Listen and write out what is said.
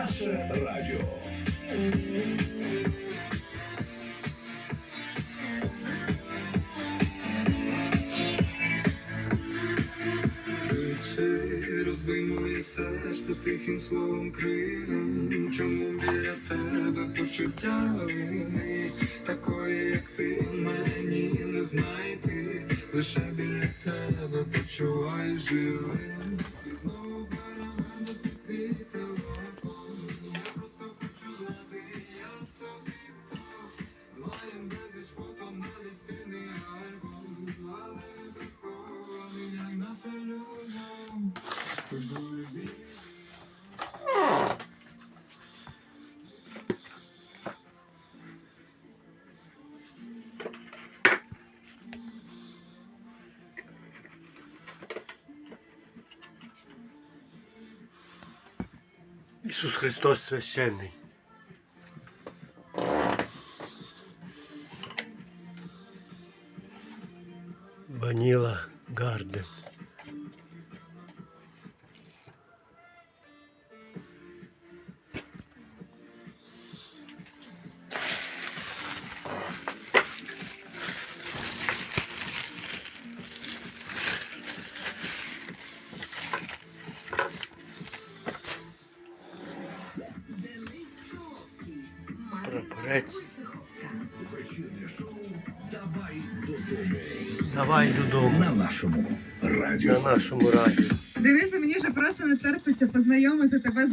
Наше радіо. Розбий моє серце тихим словом кривим. Чому біля тебе почуття вини? Такої, як ти мені не знайти. Лише біля тебе почуваю живим. Ісус Христос священний. Ваніла Гарден. Додому. Давай додому. На нашому радіо. На нашому радіо. Дивися, мені вже просто не терпиться познайомити тебе з